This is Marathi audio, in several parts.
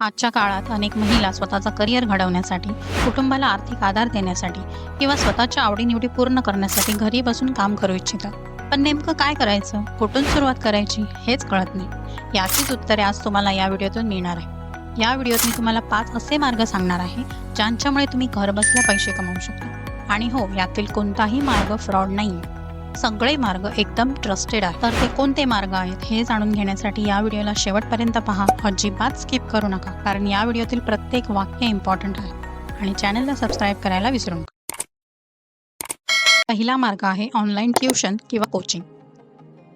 आजच्या काळात अनेक महिला स्वतःचा करिअर घडवण्यासाठी कुटुंबाला आर्थिक आधार देण्यासाठी किंवा स्वतःच्या आवडीनिवडी पूर्ण करण्यासाठी घरी बसून काम करू इच्छितात. पण नेमकं काय करायचं? कुठून सुरुवात करायची? हेच कळत नाही. याचीच उत्तरे आज तुम्हाला या व्हिडिओतून मिळणार आहे या व्हिडिओत मी तुम्हाला पाच असे मार्ग सांगणार आहे ज्यांच्यामुळे तुम्ही घर बसल्या पैसे कमावू शकता. आणि हो यातील कोणताही मार्ग फ्रॉड नाही सगळे मार्ग एकदम ट्रस्टेड आहेत. तर ते कोणते मार्ग आहेत हे जाणून घेण्यासाठी या व्हिडिओला शेवटपर्यंत पहा. अजिबात स्किप करू नका कारण या व्हिडिओतील प्रत्येक वाक्य इम्पॉर्टंट आहे. आणि चॅनलला सबस्क्राईब करायला विसरू नका. पहिला मार्ग आहे ऑनलाईन ट्युशन किंवा कोचिंग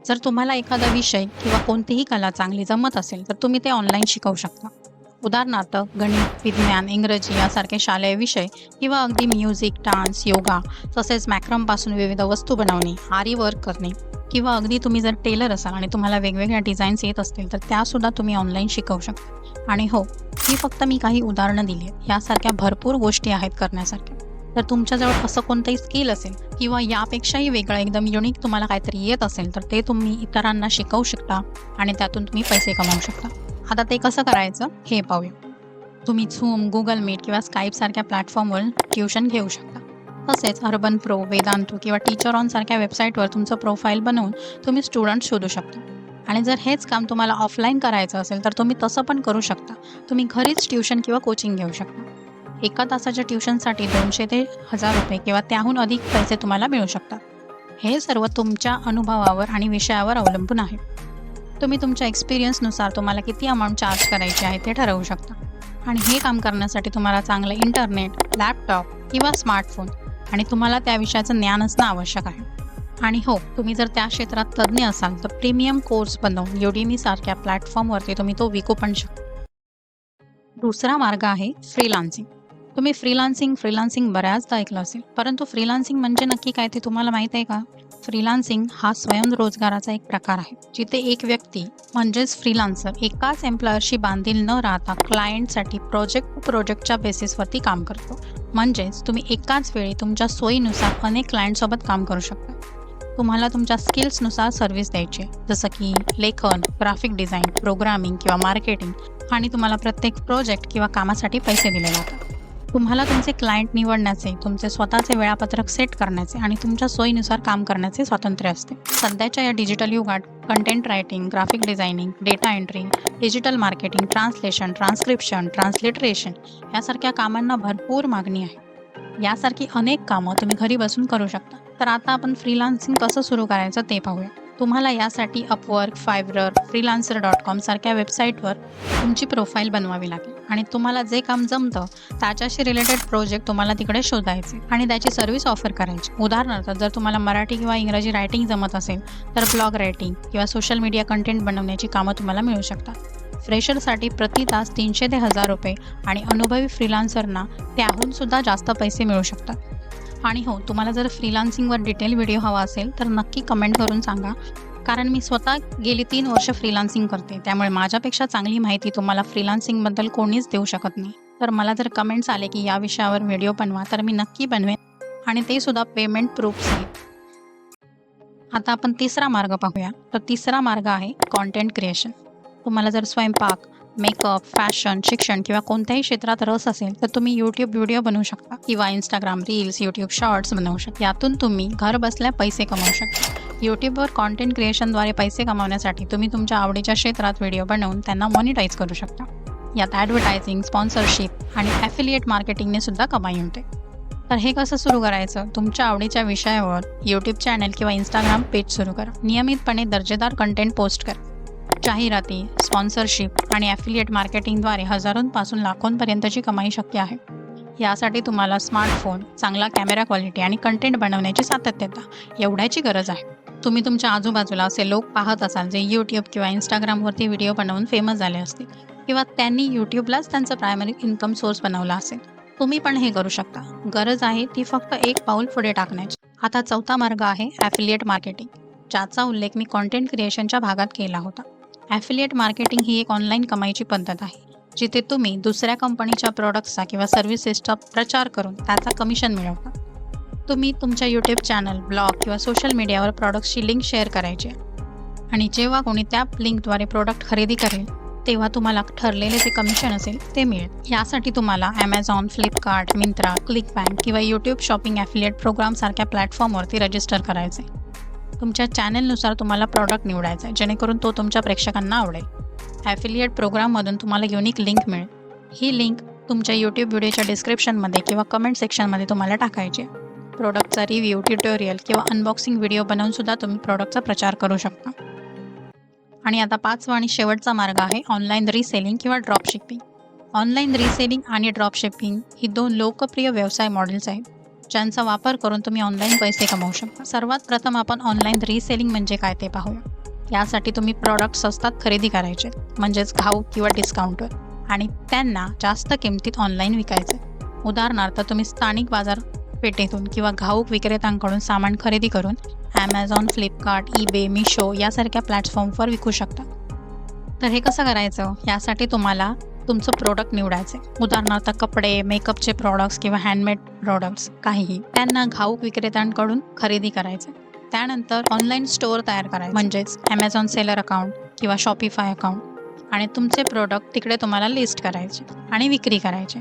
जर तुम्हाला एखादा विषय किंवा कोणतीही कला चांगली जमत असेल तर तुम्ही ते ऑनलाईन शिकवू शकता. उदाहरणार्थ गणित विज्ञान इंग्रजी यासारखे शालेय विषय किंवा अगदी म्युझिक डान्स योगा तसेच मॅक्रमपासून विविध वस्तू बनवणे आरी वर्क करणे किंवा अगदी तुम्ही जर टेलर असाल आणि तुम्हाला वेगवेगळ्या डिझाईन्स येत असतील तर त्यासुद्धा तुम्ही ऑनलाईन शिकवू शकता. आणि हो ही फक्त मी काही उदाहरणं दिली आहेत. यासारख्या भरपूर गोष्टी आहेत करण्यासारख्या. तर तुमच्याजवळ असं कोणतंही स्किल असेल किंवा यापेक्षाही वेगळं एकदम युनिक तुम्हाला काहीतरी येत असेल तर ते तुम्ही इतरांना शिकवू शकता आणि त्यातून तुम्ही पैसे कमावू शकता. आता ते कसं करायचं हे पाहूया. तुम्ही झूम गुगल मीट किंवा स्काईप सारख्या प्लॅटफॉर्मवर ट्युशन घेऊ शकता. तसेच अर्बन प्रो वेदांतू किंवा टीचर ऑन सारख्या वेबसाईटवर तुमचं प्रोफाईल बनवून तुम्ही स्टुडंट शोधू शकता. आणि जर हेच काम तुम्हाला ऑफलाईन करायचं असेल तर तुम्ही तसं पण करू शकता. तुम्ही घरीच ट्युशन किंवा कोचिंग घेऊ शकता. एका तासाच्या ट्युशनसाठी दोनशे ते हजार रुपये किंवा त्याहून अधिक पैसे तुम्हाला मिळू शकतात. हे सर्व तुमच्या अनुभवावर आणि विषयावर अवलंबून आहे. तुम्ही तुमच्या एक्सपिरियन्सनुसार तुम्हाला किती अमाऊंट चार्ज करायची आहे ते ठरवू शकता. आणि हे काम करण्यासाठी तुम्हाला चांगलं इंटरनेट लॅपटॉप किंवा स्मार्टफोन आणि तुम्हाला त्या विषयाचं ज्ञान असणं आवश्यक आहे. आणि हो तुम्ही जर त्या क्षेत्रात तज्ज्ञ असाल तर प्रीमियम कोर्स बनवून युडीमी सारख्या प्लॅटफॉर्मवरती तुम्ही तो विकू पण शकता दुसरा मार्ग आहे फ्रीलान्सिंग तुम्ही फ्रीलान्सिंग फ्रीलान्सिंग बऱ्याचदा ऐकलं असेल परंतु फ्रीलान्सिंग म्हणजे नक्की काय ते तुम्हाला माहीत आहे का? फ्रीलान्सिंग हा स्वयंरोजगाराचा एक प्रकार आहे जिथे एक व्यक्ती म्हणजेच फ्रीलान्सर एकाच एम्प्लॉयरशी बांधील न राहता क्लायंटसाठी प्रोजेक्ट प्रोजेक्टच्या बेसिसवरती काम करतो. म्हणजेच तुम्ही एकाच वेळी तुमच्या सोयीनुसार अनेक क्लायंटसोबत काम करू शकता. तुम्हाला तुमच्या स्किल्सनुसार सर्व्हिस द्यायची जसं की लेखन ग्राफिक डिझाईन प्रोग्रामिंग किंवा मार्केटिंग आणि तुम्हाला प्रत्येक प्रोजेक्ट किंवा कामासाठी पैसे दिले जातात. तुम्हाला तुमचे क्लायंट निवडण्याचे तुमचे स्वतःचे वेळापत्रक सेट करण्याचे आणि तुमच्या सोयीनुसार काम करण्याचे स्वातंत्र्य असते. सध्याच्या या डिजिटल युगात content writing graphic designing data entry digital marketing translation transcription transliteration यासारख्या कामांना भरपूर मागणी आहे. यासारखी अनेक कामं तुम्ही घरी बसून करू शकता. तर आता आपण फ्रीलान्सिंग कसं सुरू करायचं ते पाहूया. तुम्हाला यासाठी Upwork Fiverr Freelancer dot com सारख्या वेबसाईटवर तुमची प्रोफाईल बनवावी लागेल. आणि तुम्हाला जे काम जमतं त्याच्याशी रिलेटेड प्रोजेक्ट तुम्हाला तिकडे शोधायचे आणि त्याची सर्व्हिस ऑफर करायची. उदाहरणार्थ जर तुम्हाला मराठी किंवा इंग्रजी रायटिंग जमत असेल तर ब्लॉग रायटिंग किंवा सोशल मीडिया कंटेंट बनवण्याची कामं तुम्हाला मिळू शकतात. फ्रेशरसाठी प्रति तास तीनशे ते हजार रुपये आणि अनुभवी फ्रीलान्सरना त्याहून सुद्धा जास्त पैसे मिळू शकतात. आणि हो तुम्हाला जर फ्रीलान्सिंगवर डिटेल व्हिडिओ हवा असेल तर नक्की कमेंट करून सांगा. कारण मी स्वतः गेली तीन वर्ष फ्रीलान्सिंग करते. त्यामुळे माझ्यापेक्षा चांगली माहिती तुम्हाला फ्रीलान्सिंगबद्दल कोणीच देऊ शकत नाही. तर मला जर कमेंट्स आले की या विषयावर व्हिडिओ बनवा तर मी नक्की बनवेन. आणि ते सुद्धा पेमेंट प्रूफ आता आपण तिसरा मार्ग पाहूया. तर तिसरा मार्ग आहे कॉन्टेंट क्रिएशन तुम्हाला जर स्वयंपाक मेकअप फॅशन शिक्षण किंवा कोणत्याही क्षेत्रात रस असेल तर तुम्ही यूट्यूब व्हिडिओ बनवू शकता किंवा इंस्टाग्राम रील्स यूट्यूब शॉर्ट्स बनवू शकता. यातून तुम्ही घर बसल्या पैसे कमवू शकता. यूट्यूबवर कॉन्टेंट क्रिएशनद्वारे पैसे कमावण्यासाठी तुम्ही तुमच्या आवडीच्या क्षेत्रात व्हिडिओ बनवून त्यांना मॉनिटाईज करू शकता. यात ॲडव्हर्टायझिंग स्पॉन्सरशिप आणि ॲफिलिएट मार्केटिंगने सुद्धा कमाई होते. तर हे कसं सुरू करायचं? तुमच्या आवडीच्या विषयावर यूट्यूब चॅनल किंवा इंस्टाग्राम पेज सुरू करा. नियमितपणे दर्जेदार कंटेंट पोस्ट करा. जाहिराती स्पॉन्सरशिप आणि ॲफिलिएट मार्केटिंगद्वारे हजारोंपासून लाखोंपर्यंतची कमाई शक्य आहे. यासाठी तुम्हाला स्मार्टफोन चांगला कॅमेरा क्वालिटी आणि कंटेंट बनवण्याची सातत्यता एवढ्याची गरज आहे. तुम्ही तुमच्या आजूबाजूला असे लोक पाहत असाल जे यूट्यूब किंवा इंस्टाग्रामवरती व्हिडिओ बनवून फेमस झाले असतील किंवा त्यांनी यूट्यूबलाच त्यांचा प्रायमरी इन्कम सोर्स बनवला असेल. तुम्ही पण हे करू शकता. गरज आहे ती फक्त एक पाऊल पुढे टाकण्याची. आता चौथा मार्ग आहे ॲफिलिएट मार्केटिंग ज्याचा उल्लेख मी कॉन्टेंट क्रिएशनच्या भागात केला होता. ॲफिलिएट मार्केटिंग ही एक ऑनलाईन कमाईची पद्धत आहे जिथे तुम्ही दुसऱ्या कंपनीच्या प्रॉडक्टचा किंवा सर्व्हिसेसचा प्रचार करून त्याचा कमिशन मिळवता. तुम्ही तुमच्या यूट्यूब चॅनल ब्लॉग किंवा सोशल मीडियावर प्रॉडक्ट्सची लिंक शेअर करायची आणि जेव्हा कोणी त्या लिंकद्वारे प्रोडक्ट खरेदी करेल तेव्हा तुम्हाला ठरलेले जे कमिशन असेल ते मिळेल. यासाठी तुम्हाला Amazon Flipkart Myntra ClickBank किंवा यूट्यूब शॉपिंग ॲफिलिएट प्रोग्रामसारख्या प्लॅटफॉर्मवरती रजिस्टर करायचे तुमच्या चॅनलनुसार तुम्हाला प्रॉडक्ट निवडायचा आहे जेणेकरून तो तुमच्या प्रेक्षकांना आवडेल. ॲफिलिएट प्रोग्राममधून तुम्हाला युनिक लिंक मिळेल. ही लिंक तुमच्या यूट्यूब व्हिडिओच्या डिस्क्रिप्शनमध्ये किंवा कमेंट सेक्शनमध्ये तुम्हाला टाकायची प्रोडक्टचा रिव्ह्यू ट्युटोरियल किंवा अनबॉक्सिंग व्हिडिओ बनवूनसुद्धा तुम्ही प्रोडक्टचा प्रचार करू शकता. आणि आता पाचवा आणि शेवटचा मार्ग आहे ऑनलाईन रिसेलिंग किंवा ड्रॉपशिपिंग ऑनलाईन रिसेलिंग आणि ड्रॉपशिपिंग ही दोन लोकप्रिय व्यवसाय मॉडेल्स आहेत. ज्यांचा वापर करून तुम्ही ऑनलाईन पैसे कमवू शकता. सर्वात प्रथम आपण ऑनलाईन रिसेलिंग म्हणजे काय ते पाहूया. यासाठी तुम्ही प्रॉडक्ट स्वस्तात खरेदी करायचे म्हणजेच घाऊ किंवा डिस्काउंटवर आणि त्यांना जास्त किमतीत ऑनलाईन विकायचे. उदाहरणार्थ तुम्ही स्थानिक बाजारपेठेतून किंवा घाऊक विक्रेत्यांकडून सामान खरेदी करून ॲमेझॉन फ्लिपकार्ट ईबे मिशो यासारख्या प्लॅटफॉर्मवर विकू शकता. तर हे कसं करायचं? यासाठी तुम्हाला तुमचं प्रोडक्ट निवडायचे उदाहरणार्थ कपडे मेकअपचे प्रॉडक्ट्स किंवा हँडमेड प्रॉडक्ट्स काहीही. त्यांना घाऊक विक्रेत्यांकडून खरेदी करायचे त्यानंतर ऑनलाईन स्टोअर तयार करायचं. म्हणजेच ॲमेझॉन सेलर अकाउंट किंवा शॉपिफाय अकाउंट आणि तुमचे प्रोडक्ट तिकडे तुम्हाला लिस्ट करायचे आणि विक्री करायचे.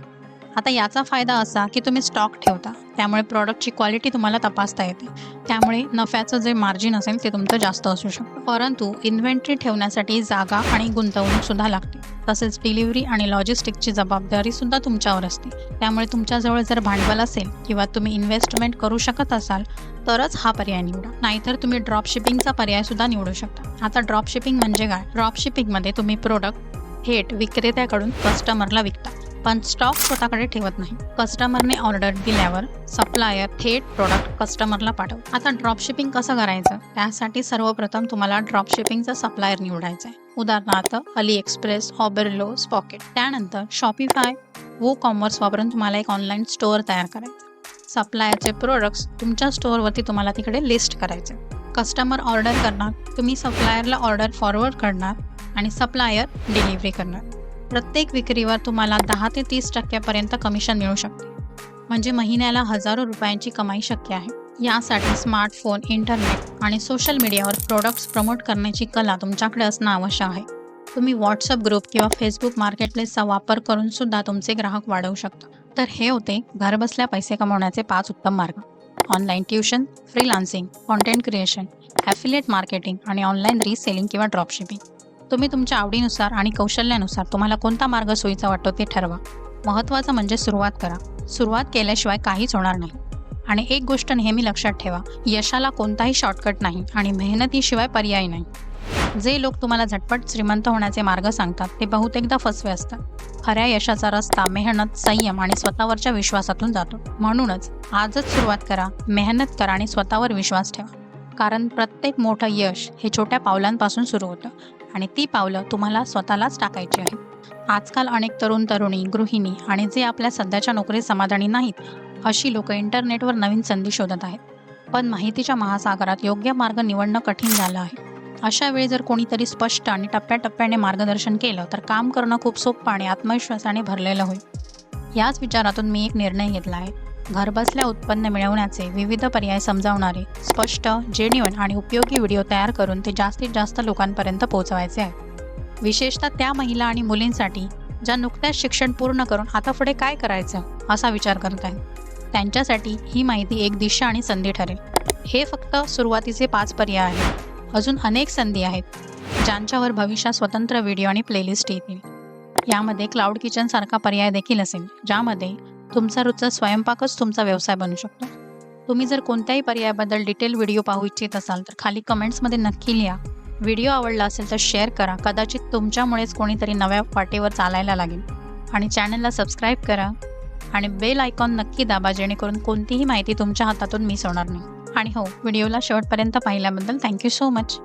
आता याचा फायदा असा की तुम्ही स्टॉक ठेवता. त्यामुळे प्रॉडक्टची क्वालिटी तुम्हाला तपासता येते. त्यामुळे नफ्याचं जे मार्जिन असेल ते तुमचं जास्त असू शकतं. परंतु इन्व्हेंटरी ठेवण्यासाठी जागा आणि गुंतवणूक सुद्धा लागते. तसेच डिलिव्हरी आणि लॉजिस्टिकची जबाबदारी सुद्धा तुमच्यावर असते. त्यामुळे तुमच्याजवळ जर भांडवल असेल किंवा तुम्ही इन्व्हेस्टमेंट करू शकत असाल तरच हा पर्याय निवडा. नाहीतर तुम्ही ड्रॉप शिपिंगचा पर्याय सुद्धा निवडू शकता. आता ड्रॉप शिपिंग म्हणजे काय? ड्रॉप शिपिंगमध्ये तुम्ही प्रोडक्ट थेट विक्रेत्याकडून कस्टमरला विकता. पण स्टॉक स्वतःकडे ठेवत नाही. कस्टमरने ऑर्डर दिल्यावर सप्लायर थेट प्रोडक्ट कस्टमरला पाठवतो आता ड्रॉपशिपिंग कसं करायचं? त्यासाठी सर्वप्रथम तुम्हाला ड्रॉपशिपिंगचा सप्लायर निवडायचा आहे. उदाहरणार्थ अली एक्सप्रेस ऑबेरलो स्पॉकेट त्यानंतर शॉपिफाय वो कॉमर्स वापरून तुम्हाला एक ऑनलाईन स्टोअर तयार करायचं. सप्लायरचे प्रोडक्ट्स तुमच्या स्टोअरवरती तुम्हाला तिकडे लिस्ट करायचे. कस्टमर ऑर्डर करणार तुम्ही सप्लायरला ऑर्डर फॉरवर्ड करणार आणि सप्लायर डिलिव्हरी करणार. प्रत्येक विक्रीवर तुम्हाला दहा ते तीस टक्क्यापर्यंत कमिशन मिळू शकते. म्हणजे महिन्याला हजारो रुपयांची कमाई शक्य आहे. यासाठी स्मार्टफोन इंटरनेट आणि सोशल मीडियावर प्रोडक्ट्स प्रमोट करण्याची कला तुमच्याकडे असणं आवश्यक आहे. तुम्ही व्हॉट्सअप ग्रुप किंवा फेसबुक मार्केटप्लेसचा वापर करून सुद्धा तुमचे ग्राहक वाढवू शकता. तर हे होते घरबसल्या पैसे कमवण्याचे पाच उत्तम मार्ग. Online tuition freelancing content creation affiliate marketing आणि ऑनलाईन रिसेलिंग किंवा ड्रॉपशिपिंग तुम्ही तुमच्या आवडीनुसार आणि कौशल्यानुसार तुम्हाला कोणता मार्ग सोयीचा वाटतो ते ठरवा. महत्त्वाचं म्हणजे सुरुवात करा. सुरुवात केल्याशिवाय काहीच होणार नाही. आणि एक गोष्ट नेहमी लक्षात ठेवा यशाला कोणताही शॉर्टकट नाही आणि मेहनतीशिवाय पर्याय नाही. जे लोक तुम्हाला झटपट श्रीमंत होण्याचे मार्ग सांगतात ते बहुतेकदा फसवे असतात. खऱ्या यशाचा रस्ता मेहनत संयम आणि स्वतःवरच्या विश्वासातून जातो. म्हणूनच आजच सुरुवात करा मेहनत करा आणि स्वतःवर विश्वास ठेवा. कारण प्रत्येक मोठं यश हे छोट्या पावलांपासून सुरू होतं आणि ती पावलं तुम्हाला स्वतःलाच टाकायची आहे आजकाल अनेक तरुण तरुणी गृहिणी आणि जे आपल्या सध्याच्या नोकरीत समाधानी नाहीत अशी लोक इंटरनेटवर नवीन संधी शोधत आहेत. पण माहितीच्या महासागरात योग्य मार्ग निवडणं कठीण झालं आहे. अशा वेळी जर कोणीतरी स्पष्ट आणि टप्प्याटप्प्याने मार्गदर्शन केलं तर काम करणं खूप सोपं आणि आत्मविश्वासाने भरलेलं होईल. याच विचारातून मी एक निर्णय घेतला आहे. घरबसल्या उत्पन्न मिळवण्याचे विविध पर्याय समजावणारे स्पष्ट जेन्युअन आणि उपयोगी व्हिडिओ तयार करून ते जास्तीत जास्त लोकांपर्यंत पोहोचवायचे आहे. विशेषतः त्या महिला आणि मुलींसाठी ज्या नुकत्याच शिक्षण पूर्ण करून आता पुढे काय करायचं असा विचार करत आहेत. त्यांच्यासाठी ही माहिती एक दिशा आणि संधी ठरेल. हे फक्त सुरुवातीचे पाच पर्याय आहेत. अजून अनेक संधी आहेत ज्यांच्यावर भविष्यात स्वतंत्र व्हिडिओ आणि प्लेलिस्ट येतील. यामध्ये क्लाउड किचनसारखा पर्याय देखील असेल ज्यामध्ये तुमचा रोजचा स्वयंपाकच तुमचा व्यवसाय बनू शकतो. तुम्ही जर कोणत्याही पर्यायाबद्दल डिटेल व्हिडिओ पाहू इच्छित असाल तर खाली कमेंट्समध्ये नक्की लिहा. व्हिडिओ आवडला असेल तर शेअर करा. कदाचित तुमच्यामुळेच कोणीतरी नव्या वाटेवर चालायला लागेल. आणि चॅनलला सबस्क्राईब करा. आणि बेल आयकॉन नक्की दाबा जेणेकरून कोणतीही माहिती तुमच्या हातातून मिस होणार नाही. आणि हो व्हिडिओला शेवटपर्यंत पाहिल्याबद्दल थँक्यू सो मच